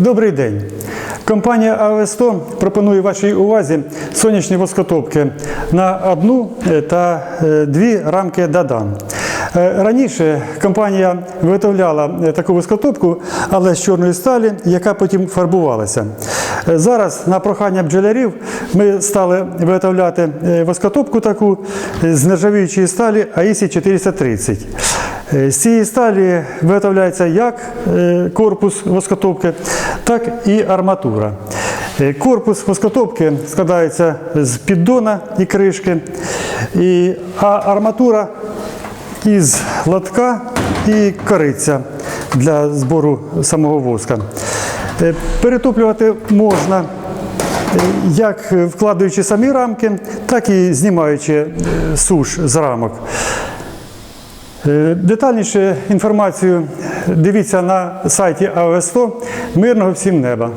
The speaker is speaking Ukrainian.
Добрий день. Компанія АВ100 пропонує вашій увазі сонячні воскотопки на одну е, та е, дві рамки Дадан. Е, Раніше компанія виготовляла е, таку воскотопку, але з чорної сталі, яка потім фарбувалася. Е, Зараз на прохання бджолярів ми стали виготовляти воскотопку таку з нержавіючої сталі АІСі 430. Е, З цієї сталі виготовляється як корпус воскотопки, так і арматура. Корпус воскотопки складається з піддона і кришки, а арматура із лотка і кориця для збору самого воска. Е, Перетоплювати можна е, як вкладаючи самі рамки, так і знімаючи е, суш з рамок. Детальніше інформацію дивіться на сайті АВ100. Мирного всім неба!